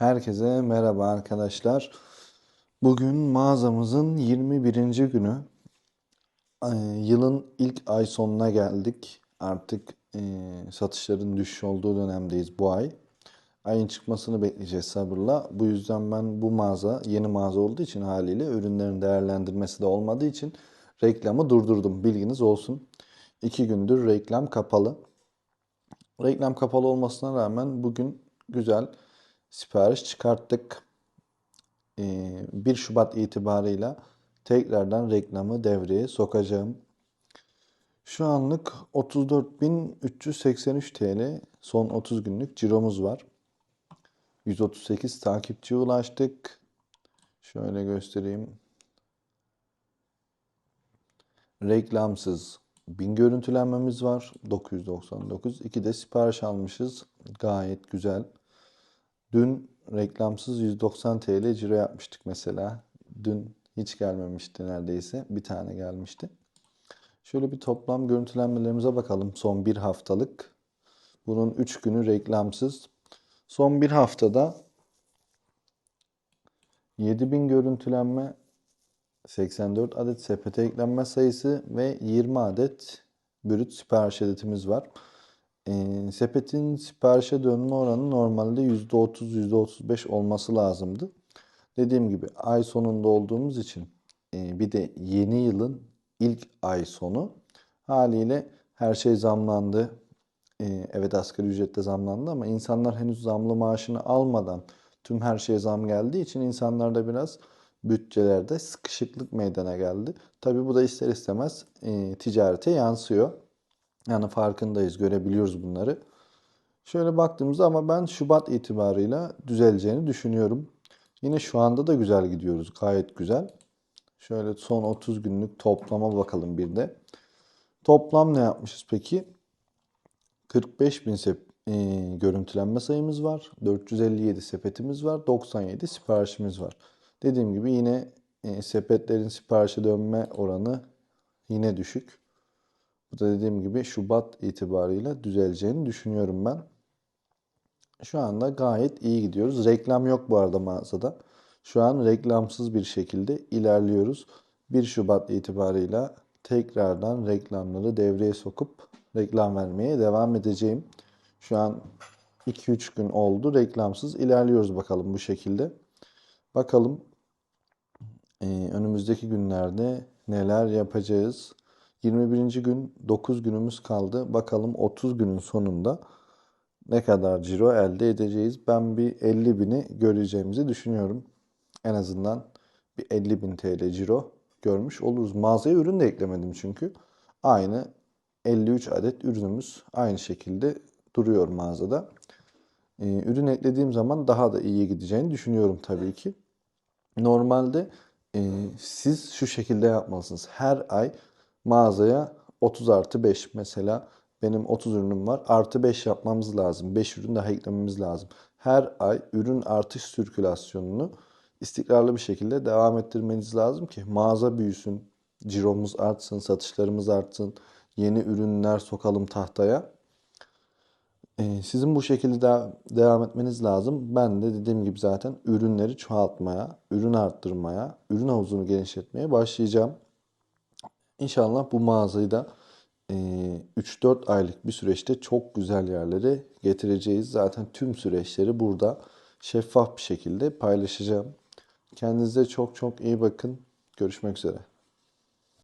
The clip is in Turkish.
Herkese merhaba arkadaşlar. Bugün mağazamızın 21. günü. Ee, Yılın ilk ay sonuna geldik. Artık e, satışların düşüş olduğu dönemdeyiz bu ay. Ayın çıkmasını bekleyeceğiz sabırla. Bu yüzden ben bu mağaza yeni mağaza olduğu için haliyle ürünlerin değerlendirmesi de olmadığı için reklamı durdurdum. Bilginiz olsun. İki gündür reklam kapalı. Reklam kapalı olmasına rağmen bugün güzel sipariş çıkarttık. Ee, 1 Şubat itibarıyla tekrardan reklamı devreye sokacağım. Şu anlık 34.383 TL son 30 günlük ciromuz var. 138 takipçiye ulaştık. Şöyle göstereyim. Reklamsız 1000 görüntülenmemiz var. 999. 2 de sipariş almışız. Gayet güzel. Dün reklamsız 190 TL ciro yapmıştık mesela. Dün hiç gelmemişti neredeyse. Bir tane gelmişti. Şöyle bir toplam görüntülenmelerimize bakalım son bir haftalık. Bunun 3 günü reklamsız. Son bir haftada 7000 görüntülenme, 84 adet sepete eklenme sayısı ve 20 adet brüt sipariş editimiz var. E, sepetin siparişe dönme oranı normalde %30, %35 olması lazımdı. Dediğim gibi ay sonunda olduğumuz için e, bir de yeni yılın ilk ay sonu haliyle her şey zamlandı. E, evet asgari ücrette zamlandı ama insanlar henüz zamlı maaşını almadan tüm her şeye zam geldiği için insanlarda biraz bütçelerde sıkışıklık meydana geldi. Tabii bu da ister istemez e, ticarete yansıyor. Yani farkındayız, görebiliyoruz bunları. Şöyle baktığımızda ama ben Şubat itibarıyla düzeleceğini düşünüyorum. Yine şu anda da güzel gidiyoruz. Gayet güzel. Şöyle son 30 günlük toplama bakalım bir de. Toplam ne yapmışız peki? 45 bin sep e, görüntülenme sayımız var. 457 sepetimiz var. 97 siparişimiz var. Dediğim gibi yine e, sepetlerin siparişe dönme oranı yine düşük. Bu da dediğim gibi Şubat itibarıyla düzeleceğini düşünüyorum ben. Şu anda gayet iyi gidiyoruz. Reklam yok bu arada mağazada. Şu an reklamsız bir şekilde ilerliyoruz. 1 Şubat itibarıyla tekrardan reklamları devreye sokup reklam vermeye devam edeceğim. Şu an 2-3 gün oldu reklamsız ilerliyoruz bakalım bu şekilde. Bakalım e, önümüzdeki günlerde neler yapacağız. 21. gün 9 günümüz kaldı. Bakalım 30 günün sonunda ne kadar ciro elde edeceğiz. Ben bir 50 bini göreceğimizi düşünüyorum. En azından bir 50 bin TL ciro görmüş oluruz. Mağazaya ürün de eklemedim çünkü. Aynı 53 adet ürünümüz aynı şekilde duruyor mağazada. Ee, ürün eklediğim zaman daha da iyi gideceğini düşünüyorum tabii ki. Normalde e, siz şu şekilde yapmalısınız. Her ay mağazaya 30 artı 5 mesela benim 30 ürünüm var. Artı 5 yapmamız lazım. 5 ürün daha eklememiz lazım. Her ay ürün artış sirkülasyonunu istikrarlı bir şekilde devam ettirmeniz lazım ki mağaza büyüsün, ciromuz artsın, satışlarımız artsın, yeni ürünler sokalım tahtaya. Ee, sizin bu şekilde devam etmeniz lazım. Ben de dediğim gibi zaten ürünleri çoğaltmaya, ürün arttırmaya, ürün havuzunu genişletmeye başlayacağım. İnşallah bu mağazayı da 3-4 aylık bir süreçte çok güzel yerlere getireceğiz. Zaten tüm süreçleri burada şeffaf bir şekilde paylaşacağım. Kendinize çok çok iyi bakın. Görüşmek üzere.